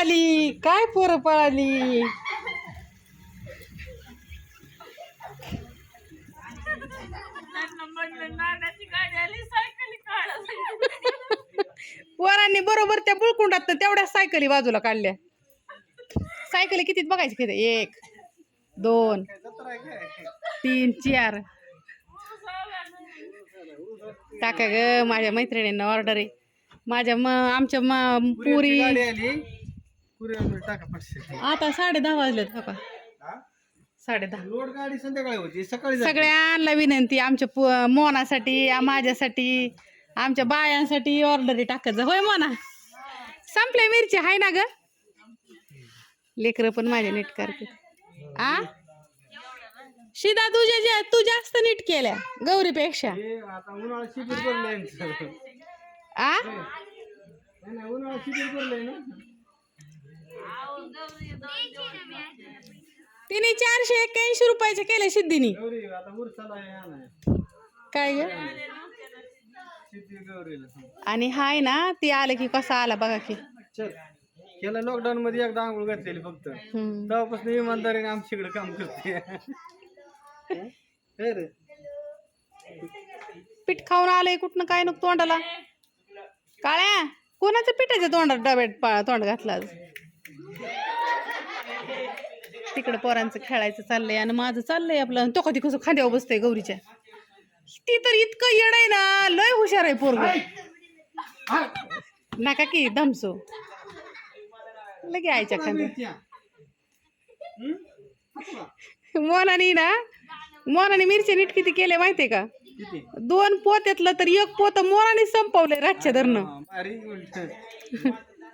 पळाली? काय पोरं पळाली? पोरांनी बरोबर त्या बुळकुंडात तेवढ्या सायकली बाजूला काढल्या. सायकली कितीत बघायची किती एक दोन तीन चार. टाका ग माझ्या मैत्रिणींना ऑर्डर आहे. माझ्या म आमच्या म पुरी टाका पाचशे आता साडे दहा वाजलेत हा? साडे दहा. लोड गाडी संध्याकाळी होती सकाळी जाते. सगळ्यांना विनंती आमच्या पु- मोनासाठी आ- माझ्यासाठी आमच्या बायांसाठी ऑर्डरी टाकायचं. होय मोना? संपले मिरची हाय ना ग? लेकरं पण माझ्या नीट करते. आ? शिदा तुझ्या ज्या तू जास्त नीट केल्या गौरीपेक्षा. हे आता उन्हाळा शिबिर भरलंय यांचं. आ? नाही, नाही, उन्हाळा शिबिर भरलंय ना. तिने चारशे एक्क्याऐंशी रुपयाचे केले सिद्धीनी. काय ग? आणि हाय ना ती आलं की कसा आला बघा की. केलं लॉकडाऊन मध्ये एकदा आंघोळ घातलेली फक्त. तेव्हापासून इमानदारीने आमच्याकडे काम करते. पीठ खाऊन आलंय कुठनं काय नको तोंडाला. काळ्या कोणाचं पिठाच्या तोंडात डब्यात तोंड घातलं तिकडं पोरांचं खेळायचं चाललंय आणि माझं चाललंय आपलं. तो कधी कसं खांद्यावर बसतंय गौरीच्या. ती तर इतकं येड आहे ना लय हुशार आहे पोरग. नका की धमसो लगे आईच्या खांद्या मोनानी ना मोनाने मिरची नीट किती केले माहितीये का? दोन पोत्यातलं तर एक पोत मोराने संपवलंय रातच्या धरणं.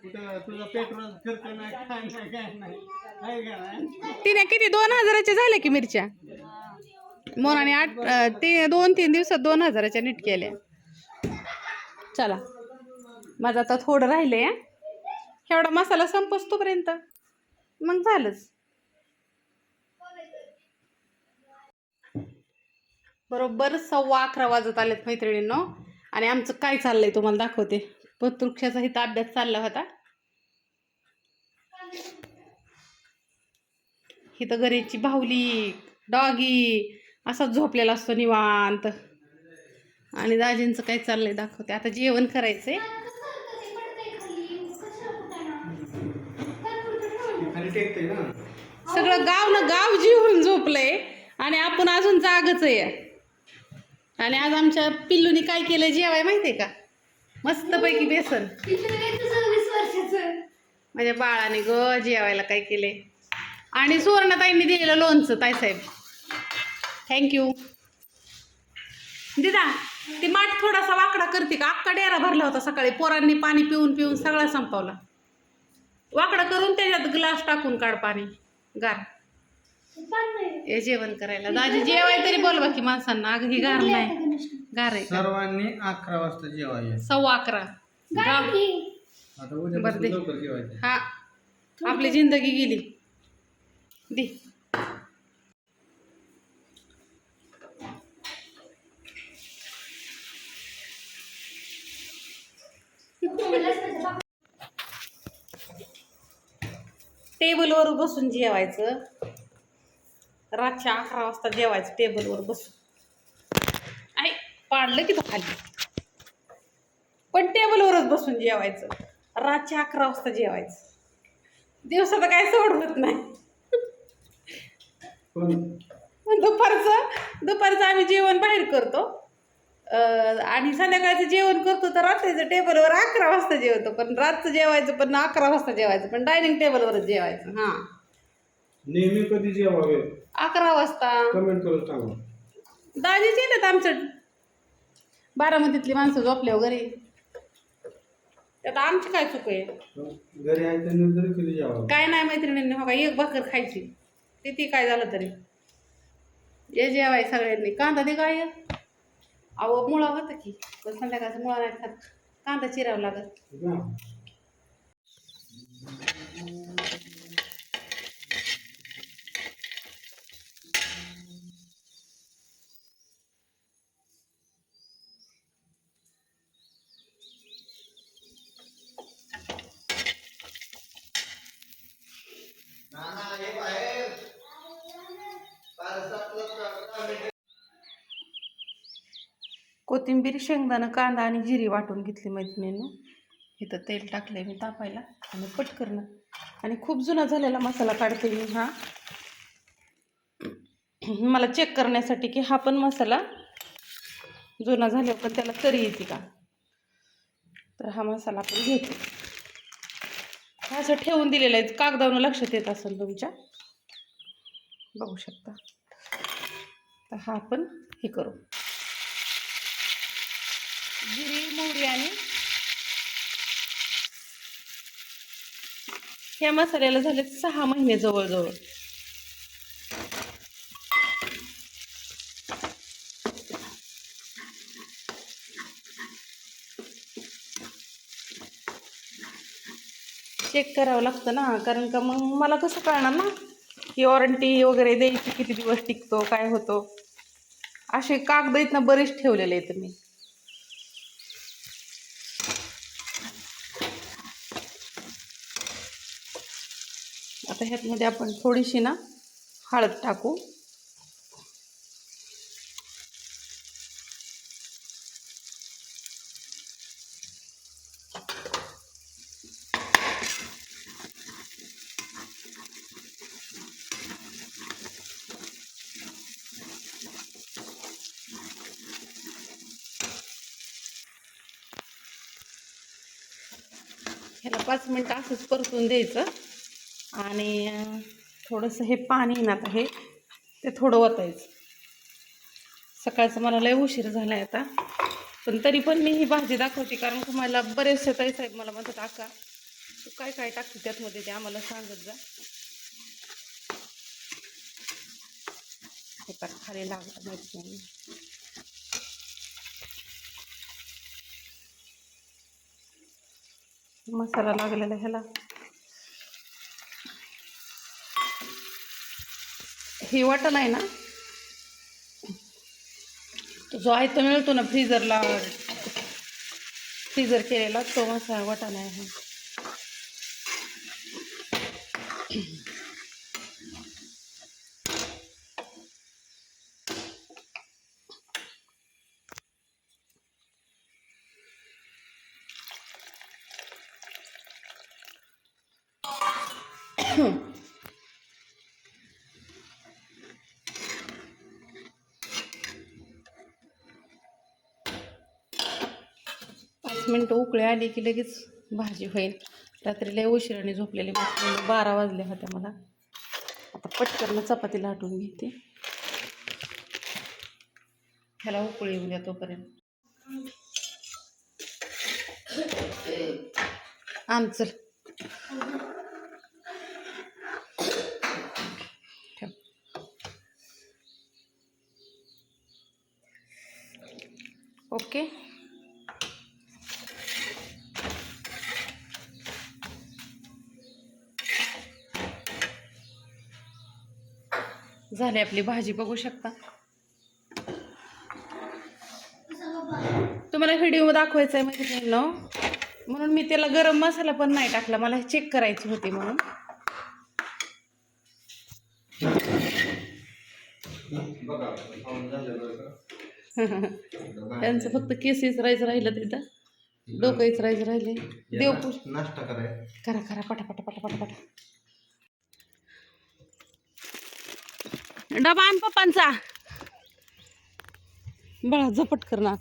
कुठं पेट्रोल खर्च नाही काय नाही काय नाही. का? नाही? तिने किती दोन हजाराच्या झाल्या की मिरच्या? मोनाने आठ अं, ते दोन तीन दिवसात दोन हजाराच्या नीट केल्या. चला. माझं आता थोडं राहिलंय हं. एवढा मसाला संपस तोपर्यंत. मग झालंच. बरोबर सव्वा अकरा वाजत आलेत मैत्रिणींनो. आणि आमचं काय चाललंय तुम्हाला दाखवते. पतवृक्षाचा इथं अभ्यास चालला होता. इथं घरीची बाहुली डॉगी असाच झोपलेला असतो निवांत. आणि दाजींचं काय चाललंय दाखवते. आता जेवण करायचंय. सगळं गाव ना गाव जीवन झोपलंय. आणि आपण अजून जागच आहे. आणि आज आमच्या पिल्लूनी काय केलं जेवाय माहितीये का? मस्तपैकी बेसन. माझ्या बाळाने ग जेवायला काय केले आणि सुवर्णताईंनी दिलेलं लोणचं ताईसाहेब थँक्यू दिदा ती माठ थोडासा वाकडा करते का? अख्खा डेरा भरला होता सकाळी. पोरांनी पाणी पिऊन पिऊन सगळा संपवला. वाकडा करून त्याच्यात ग्लास टाकून काढ पाणी. गार. हे जेवण करायला. दाजी जेवाय तरी बोलवा की माणसांना. अगं ही गार नाही. गार आहे? सर्वांनी अकरा वाजता जेवायचं सव्वा अकरा. गाव बरं दे. हा. आपली जिंदगी गेली. दे. टेबलवर बसून जेवायचं. रातच्या अकरा वाजता जेवायचं टेबलवर बसून. आई पाडलं की तो खाली पण टेबलवरच बसून जेवायचं. रातच्या अकरा वाजता जेवायचं. दिवसाचं काय सोड होत नाही. दुपारचं दुपारचं आम्ही जेवण बाहेर करतो. आणि संध्याकाळचं जेवण करतो तर रात्रीचं टेबलवर अकरा वाजता जेवतो. पण रातचं जेवायचं पण अकरा वाजता जेवायचं. पण डायनिंग टेबलवरच जेवायचं. हां. नेहमी कधी जेवावे? अकरा वाजता. कमेंट करून सांगा. दाजीच येतात आमचं. बारामतीतली माणसं झोपल्या घरी. त्यात आमची काय चूक आहे? घरी काय नाही मैत्रिणींनी हो का एक भाकर खायची. किती काय झालं तरी. ये जेवाय सगळ्यांनी. कांदा दे काय अहो मुळा होतं की. पण संध्याकाळचं मुळा नाही खात. कांदा चिरावं लागत कोथिंबीर शेंगदाणा कांदा आणि जिरी वाटून घेतली मैत्रिणीनं. इथं तेल टाकलं मी तापायला आणि पटकरणं आणि खूप जुना झालेला मसाला काढते मी हा. मला चेक करण्यासाठी की हा पण मसाला जुना झाल्यावर पण त्याला तरी येते का? तर हा मसाला आपण घेतो. हा असं ठेवून दिलेला आहे. कागदावरनं लक्षात येत असेल तुमच्या. बघू शकता. तर हा आपण हे करू. जिरी मोहरी आणि या मसाल्याला झाले सहा महिने जवळजवळ. चेक करावं लागतं ना कारण का मग मला कसं कळणार ना? की वॉरंटी वगैरे द्यायची किती दिवस टिकतो काय होतो? असे कागद इथनं बरेच ठेवलेले आहेत मी. आता ह्यातमध्ये आपण थोडीशी ना हळद टाकू. ह्याला पाच मिनटं असंच परतून द्यायचं. आणि थोडंसं हे पाणी आहे ना आता हे ते थोडं ओतायचं सकाळचं मला लय उशीर झाला आहे आता. पण तरी पण मी ही भाजी दाखवते कारण तुम्हाला मला बरेचसे ताई साहेब मला म्हणतात आका तू काय काय टाकते त्यातमध्ये ते आम्हाला सांगत जा. हे पण खाली लागलं माहिती मसाला लागलेला ह्याला. ही वाटण आहे ना? तो जो तो मिळतो ना फ्रीजरला. फ्रीजर केलेला तो मसाला वाटण आहे हा पाच मिनटं उकळी आली की लगेच भाजी होईल. रात्रीला उशिराने झोपलेली मग बारा वाजले होत्या मला. आता पटकन चपाती लाटून घेते. ह्याला उकळी येऊ द्या तोपर्यंत. आमचं ठेव. ओके? झाली आपली भाजी बघू शकता. तुम्हाला व्हिडिओ दाखवायचा आहे माहिती ना म्हणून मी त्याला गरम मसाला पण नाही टाकला मला चेक करायची होती म्हणून? त्यांचं फक्त केसेस राहायचं राहिलं तिथं. डोकंच राहायचं राहिले. देवपूज नाश- नाश्ता कराय. करा करा पटा पटा पटा पटा पटा डबा आण पप्पांचा. बळा झपट करणार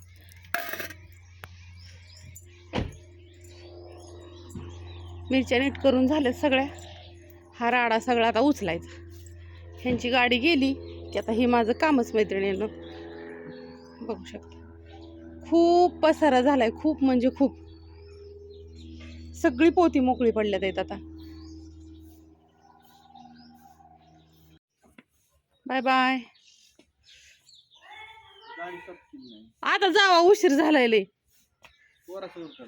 मिरच्या नीट करून झाल्या सगळ्या. हा राडा सगळा आता उचलायचा. ह्यांची गाडी गेली की आता हे माझं कामच मैत्रिणीनं बघू शकता. खूप पसारा झालाय खूप म्हणजे खूप. सगळी पोती मोकळी पडल्यात आहेत आता. बाय बाय आता जावा उशीर झालाय लय.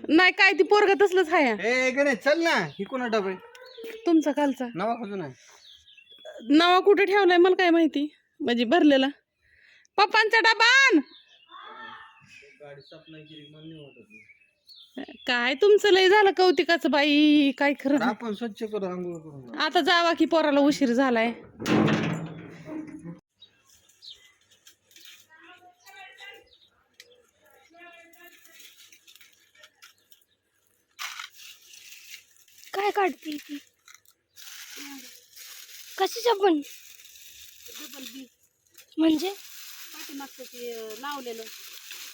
नाही काय ती पोरग तसलंच ए गणेश चल ना. ही कोणा डबे तुमचा कालचा. नवा खजून आहे. नवा कुठे ठेवलाय मला काय माहिती? म्हणजे भरलेला. पप्पांचा डबा आण. काय तुमचं लय झालं कौतिकाचं बाई. काय खरं. आपण स्वच्छ करू आंघोळ करून आता जावा की पोराला उशीर झालाय. काय काढते ती? कशी पण? म्हणजे? पाठीमागचं ते लावलेलं.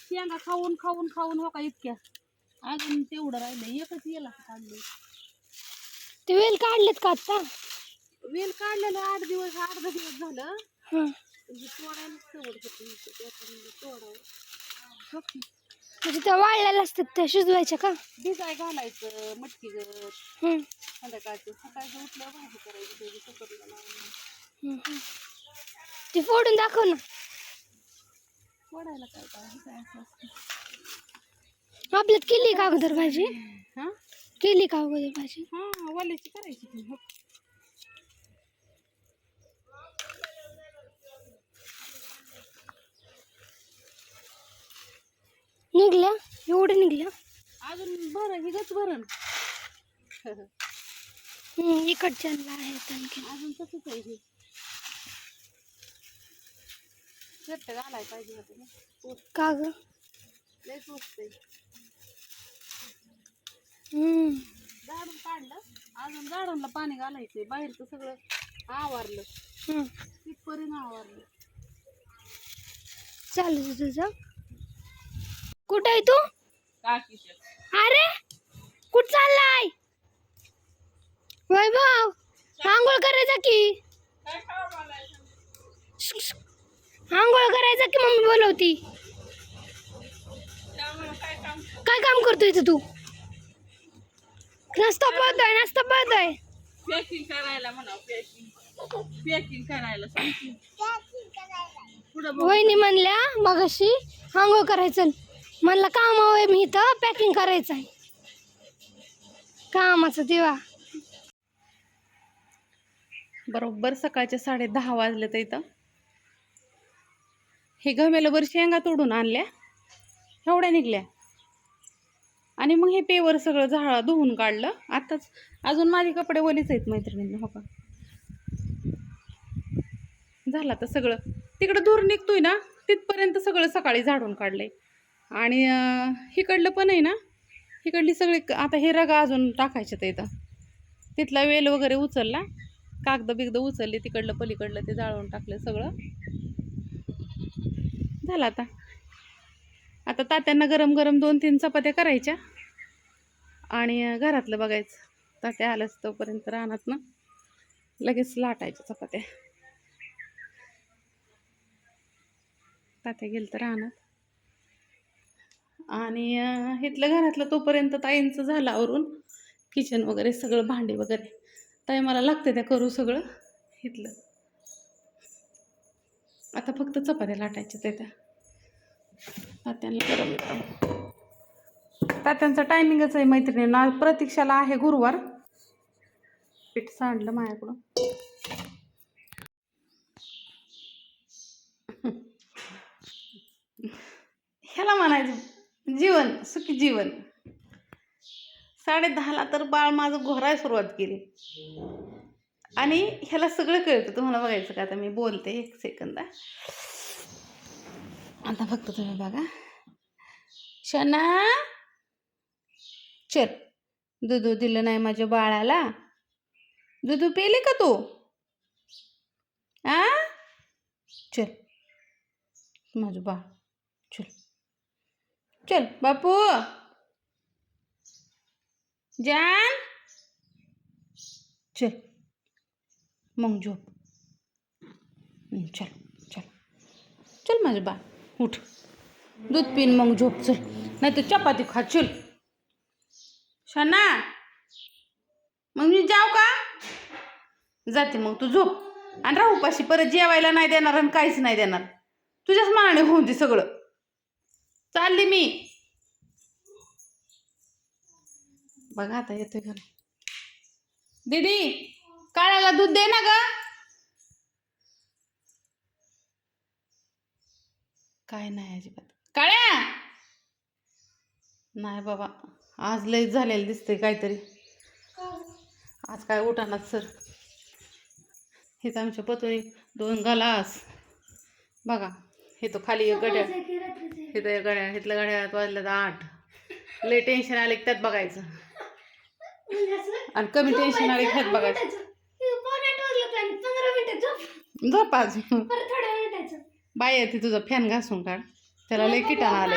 शेंगा खाऊन खाऊन खाऊन हो का इतक्या? अजून तेवढं राहिलं एकच येला काढलं ते वेल काढलेत का आता? वेल काढलेलं आठ दिवस आठ दहा दिवस झालं हं. पण तोडायला सवड होती इथं. त्याच्यामुळे तोडावं की? म्हणजे त्या वाळलेल्या असतात त्या शिजवायच्या का भिजाय घालायचं मटकी गत हं. संध्याकाळचं सकाळचं उठल्यावर भाजी करायची त्याची कुकरला लावून हं, हं. ते फोडून दाखव ना तोडायला काय काय हे काय असं असतं आपल्यात केली का अगोदर भाजी हां केली का अगोदर भाजी हां वाल्याची करायची ती हो निघल्या? एवढं निघल्या? अजून भरण ही गच भरण हं, इकडच्यांना आहेत आणखी. अजून तसंच आहे हे. घट्ट घालायला पाहिजे होतं ना. ऊस का ग? लय स्वस्त. झाडून काढलं. अजून झाडांना पाणी घालायचंय. बाहेरचं सगळं आवारलं. हं. तिथपर्यंत आवारलं. चालू दे तुझं? कुठं आहे तू? अरे कुठ चाललाय? वैभव आंघोळ करायचा की? आंघोळ करायचा की मम्मी बोलवती? काय काम करतोय इथं तू? नाश्ता पळतोय नाश्ता पळतोय. पॅकिंग करायला म्हणा पॅकिंग पॅकिंग करायला सांगते. पुढं बघ वहिनी म्हणल्या मगाशी आंघोळ करायचं. म्हणलं काम आहे मी इथं पॅकिंग करायचं आहे. कामाचं दिवा. बरोबर सकाळचे साडे दहा वाजले तर इथं. हे गमेलं शेंगा तोडून आणल्या एवढ्या निघल्या. आणि मग हे पेवर सगळं झाड धुवून काढलं. आताच अजून माझे कपडे वलीच आहेत मैत्रिणींना हो का? झालं तर सगळं. तिकडं धूर निघतोय ना तिथपर्यंत सगळं सकाळी झाडून काढलंय. आणि हिकडलं पण आहे ना? हिकडली सगळी आता हे रगा अजून टाकायचे तर इथं. तिथला वेल वगैरे उचलला. कागद बिगद उचलली तिकडलं पलीकडलं ते जाळून टाकलं सगळं. झालं आता. आता तात्यांना गरम गरम दोन तीन चपात्या करायच्या. आणि घरातलं बघायचं. तात्या आल्याच तोपर्यंत राहणार ना लगेच लाटायच्या चपात्या. तात्या गेल तर राहणार आणि इथलं घरातलं तोपर्यंत ताईंचं झालं आवरून किचन वगैरे सगळं भांडी वगैरे. ताई मला लागते त्या करू सगळं इथलं. आता फक्त चपात्या लाटायच्या त्या त्या. तात्यांना गरम गरम. तात्यांचा टायमिंगच आहे मैत्रिणींना. प्रतीक्षाला आहे गुरुवार. पीठ सांडलं माझ्याकडून. ह्याला म्हणायचं. जीवन सुखी जीवन. साडे दहाला तर बाळ माझं घोराय सुरुवात केली. आणि ह्याला सगळं कळतं. तुम्हाला बघायचं का? आता मी बोलते एक सेकंद आता फक्त तुम्ही बघा. शना! चल. दुधू दिलं नाही माझ्या बाळाला. दुधू पेले का तू? आ? चल. माझं बाळ. चल बापू. जान. चल. मग झोप. चल चल. चल माझं बा उठ. दूध पिन मग झोप चल. नाही तर चपाती खा चल. शना. मग मी जाऊ का? जाते मग तू झोप. आणि राहू पाशी परत जेवायला नाही देणार आणि काहीच नाही देणार. तुझ्याच मनाने होऊन दे सगळं. चालली मी. बघा आता येतोय का दीदी काळ्याला दूध दे ना ग. काय नाही अजिबात. काळ्या! नाही बाबा आज लयच झालेलं दिसते काहीतरी. आज काय उठानात सर? हेच आमच्या पतोळी दोन गलास. बघा हे तो खाली गड्या. हे तर गड्या इथल्या गड्यात वाजल्यात आठ. लय टेन्शन आले त्यात बघायचं. आणि कमी टेन्शन आले खेळ बघायचं. वाजले झोप. आज बाई येते तुझा फॅन घासून काढ. त्याला लय किटाणा आलं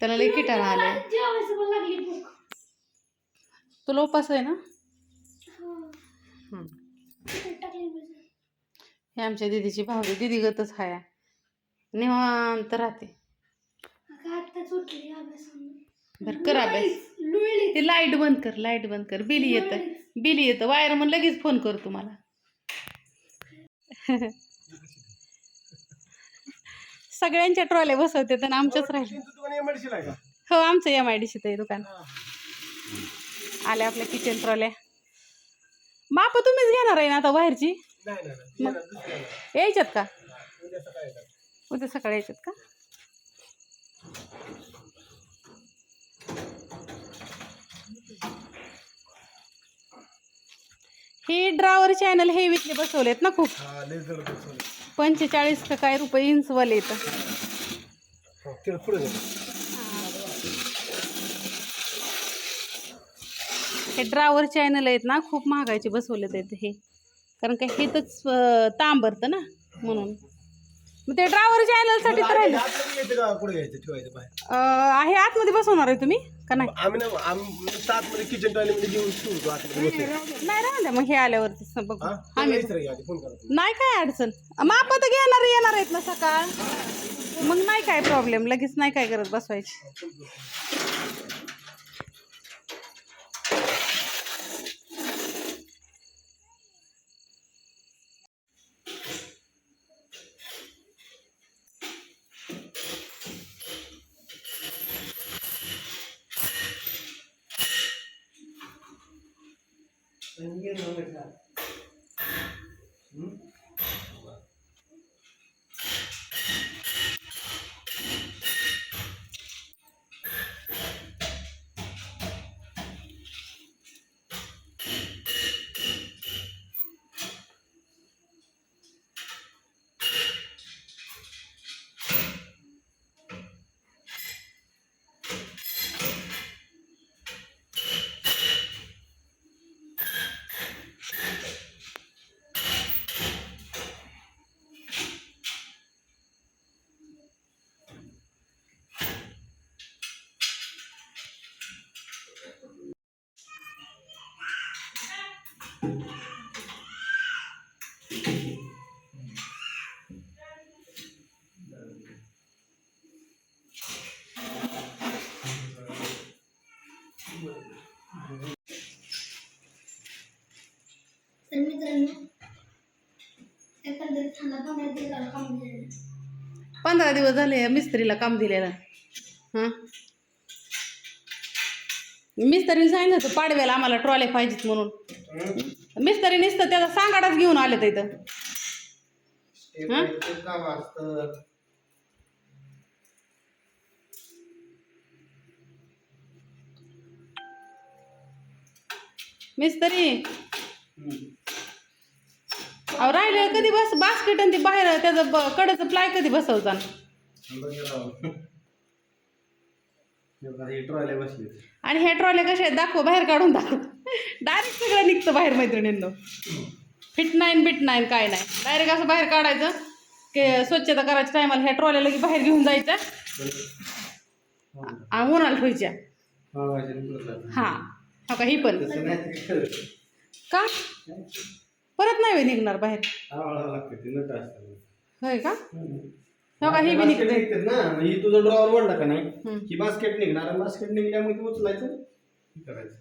त्याला लय किटाणा भूक. तुला उपास आहे ना? हा. हे आमच्या दिदीची भावली दिदी गतच हाया. निवांत राहते. बरं कर अभ्यास ते लाइट बंद कर लाइट बंद कर. बिल येतं. बिल येतं. वायर मग लगेच फोन कर तुम्हाला. सगळ्यांच्या ट्रॉल्या बसवते तर आमच्याच राहिले हो आमचं एम आय डी आहे दुकान. आल्या आपल्या किचन ट्रॉल्या. माप तुम्हीच घेणार आहे ना आता बाहेरची? नाही नाही नाही. येणार दुसऱ्याला. यायच्यात का? उद्या सकाळी येतात. का हे ड्रावर चॅनल हे विकले बसवलेत ना खूप. पंचेचाळीस का काय रुपये इंचवाले येतं हो. हे ड्रावर चॅनल आहेत ना खूप महागाचे बसवलेत आहेत हे कारण का हे तरच तांबरतं ना म्हणून मग ते ड्रावर चॅनलसाठी तर राहिलं. घ्यायचं? ठेवायचं बाहेर. अं, आहे आतमध्ये बसवणार आहे तुम्ही का नाही? आम्ही ना आम्ही सात मध्ये किचन टॉयलेटमध्ये घेऊन ठेवतो आतमध्ये बसून. नाही द्या मग हे आल्यावरती स- बघू. हा? आम्ही यायचं रे आधी फोन करा. नाही काय अडचण. माप तर घेणार येणार आहेत ना सकाळ. मग नाही काय प्रॉब्लेम लगेच नाही काय करत बसवायची. पंधरा दिवस झाले मिस्त्रीला काम दिलेलं. हां? मिस्त्रीने सांगितलं होतं पाडव्याला आम्हाला ट्रॉले पाहिजेत म्हणून. मिस्त्री नुसतं त्याचा सांगाडाच घेऊन आले तर इथं. हा? मिस्त्री अहो राहिलं कधी बस बास्केट आणि ते बाहेर त्याचं ब- कडचं प्लाय कधी बसवता ट्रॉले बसले आणि ह्या ट्रॉल्या कशा आहेत? दाखव बाहेर काढून दाखव. डायरेक्ट सगळं निघतं बाहेर मैत्रिणींनो. फिट नाईन बिट नाईन काय नाही. डायरेक्ट असं बाहेर काढायचं की स्वच्छता करायच्या टायमाला ह्या ट्रॉल्या लगे बाहेर घेऊन जायच्या. आणि उन्हाला ठेवायच्या. हां हो का? ही पण. का? परत नाही निघणार बाहेर. होय का? हो का? ही बी निघते ना. ही तुझा ड्रॉवर वडला का नाही? हम्म. ही बास्केट निघणार. बास्केट निघल्यामुळे ती उचलायचं हे करायचं.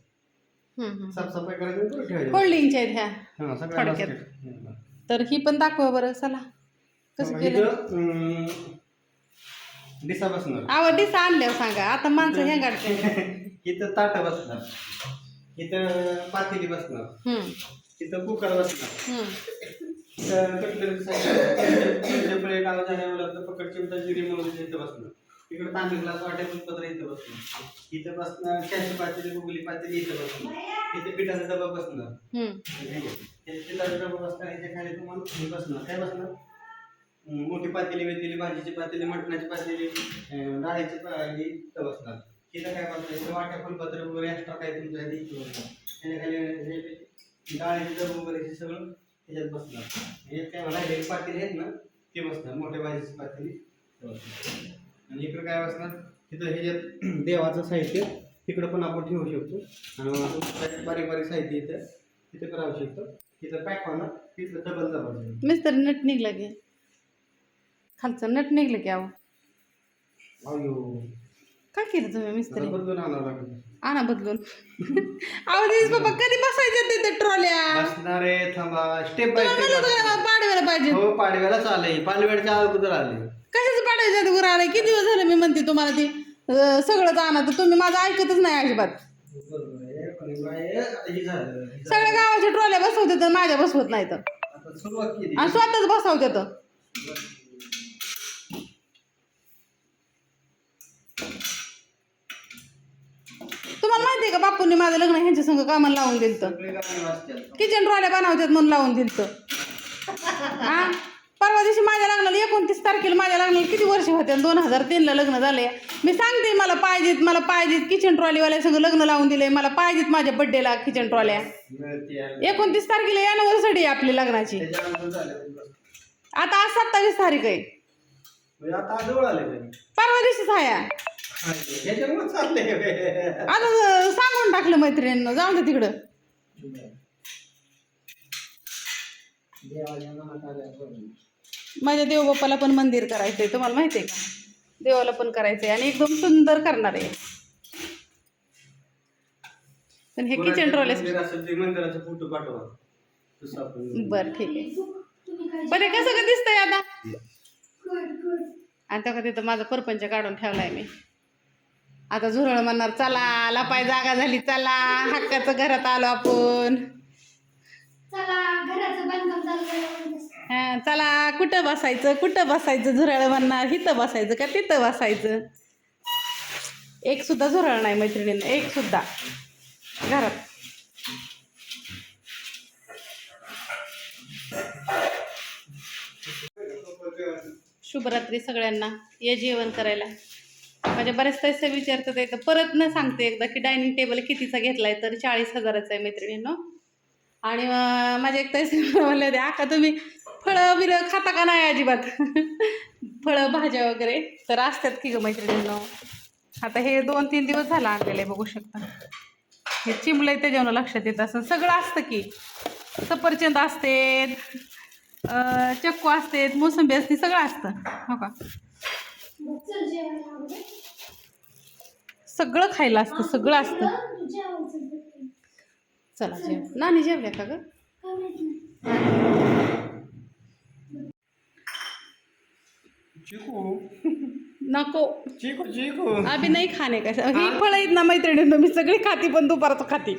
साफसफाई करायची आणि परत ठेवायची. फोल्डिंगच्या आहेत ह्या हा सगळ्या थोडक्यात. basket. तर ही पण दाखवा बरं. चला. कसं केलं? इथं, अं, डिसा बसणार. आवा दिसा आणल्यावर सांगा. आता माणसं हे गाडते इथं ताट बसणार. इथं पातेली बसणार. हम्म, इथं कुकर बसणार. इथं कटलरी प्लेट आवाज पकड चिमटा जिरी म्हणून इथं बसणार तांबे ग्लास पत्र इथं बसणार इथं बसणार कॅशी पातेली गुगली पातेली इथं बसणार इथे पिठाचा डबा बसणार. हे पिठाचा डबा बसणार इथे खाली तुम्हाला हे बसणार काय बसणार मोठी पातेली वेतेली भाजीची पातेली मटणाची पातेली डाळीची पा- हे इथं बसणार. तिथं काय इथं वाट्या फुलपत्र वगैरे एक्स्ट्रा काय तुमच्या इथे इथे बसणार. त्याच्याखाली डाळीचे डब वगैरे हे सगळं त्याच्यात बसणार. हे काय मला हे पातेले आहेत ना ते बसणार मोठ्या पातेली. ते बसणार. आणि इकडे काय बसणार तिथं ह्याच्यात देवाचं साहित्य तिकडं पण आपण ठेवू शकतो. आणि बारीक बारीक साहित्य इथं तिथं करावं शकतो. तिथं पॅक होणार तिथं डबल डबल मिस्तर नट निघलं की. खालचं नट निघलं की अहो अयो. काय केलं तुम्ही मिस्त्री? बदलून आणावं लागेल. आणा बदलून. अहो दिस बाबा कधी बसायच्या तिथे ट्रॉल्या? बसणार आहे थांबा स्टेप बाय स्टेप पाडव्याला पाहिजे हो पाडव्यालाच आलंय. पाडव्याच्या अगोदर आले कशाचं पाडव्याच्या उरा आलाय किती दिवस झाले मी म्हणते तुम्हाला ते. अं, सगळंच आणा तर तुम्ही माझं ऐकतच नाही अजिबात. बरोबर आहे पण बाय, हे झालं हे झालं. सगळ्या गावाच्या ट्रॉल्या बसवते तर माझ्या बसवत नाही तर आता सुरुवात केली. आणि स्वतःच बसवते तर माहिती आहे का बापूंनी माझं लग्न ह्यांच्या संग कामाला लावून दिलं तर. सगळे गाणे वाजतात किचन ट्रॉल्या बनवतात म्हणून लावून दिलं तर. हा? परवा दिवशी माझ्या लग्नाला एकोणतीस तारखेला माझ्या लग्नाला किती वर्ष होते दोन हजार तीनला लग्न झाले मी सांगते मला पाहिजेत मला पाहिजेत किचन ट्रॉलीवाल्या संग लग्न लावून दिले मला पाहिजेत माझ्या बड्डेला किचन ट्रॉल्या एकोणतीस तारखेला यानिव्हर्सरी आहे आपली लग्नाची. आता आज सत्तावीस तारीख आहे. म्हणजे परवा दिवशीच आहे. आता सांगून टाकलं मैत्रिणींना. जाऊन दे तिकडं. माझ्या देवबाप्पाला पण मंदिर करायचंय. तुम्हाला माहिती आहे का? देवाला पण करायचंय आणि एकदम सुंदर करणार आहे. पण हे किचन ट्रॉले मंदिराचा फोटो पाठवा. बरं ठीक आहे. हे कसं का दिसतंय आता? आणि तेव्हा तिथं माझा परपंच काढून ठेवलाय मी. आता झुरळ म्हणणार चला लपाय जागा झाली चला हक्काचं घरात आलो आपण. चला हा, कुठं बसायचं कुठं बसायचं झुरळ म्हणणार इथं बसायचं का तिथं बसायचं? एक सुद्धा झुरळ नाही मैत्रिणींना एक सुद्धा. घरात. शुभरात्री सगळ्यांना. ये जेवण करायला. म्हणजे बऱ्याच पैसे विचारतात येतं तर परत न सांगते एकदा की डायनिंग टेबल कितीचा घेतलाय तर चाळीस हजाराचा आहे मैत्रिणींनो. आणि माझ्या माझे एक पैसे म्हणले होते आका तुम्ही फळं बिरं खाता का नाही अजिबात? फळं भाज्या वगैरे? तर असतात की ग मैत्रिणींनो. आता हे दोन तीन दिवस झाला आणलेलं आहे बघू शकता. हे चिमलंय त्याच्यावर लक्षात येत असं. सगळं असतं की. सफरचंद असते चक्कू असते मोसंबी असते सगळं असतं. हो का? सगळं खायला असतं सगळं असतं. चला जेव नानी जेवल्या का ग? नको. चिकू चिकू. अभि नाही खाणे का ही फळं आहेत ना मैत्रिणींनो मी सगळी खाती पण दुपारचं खाती.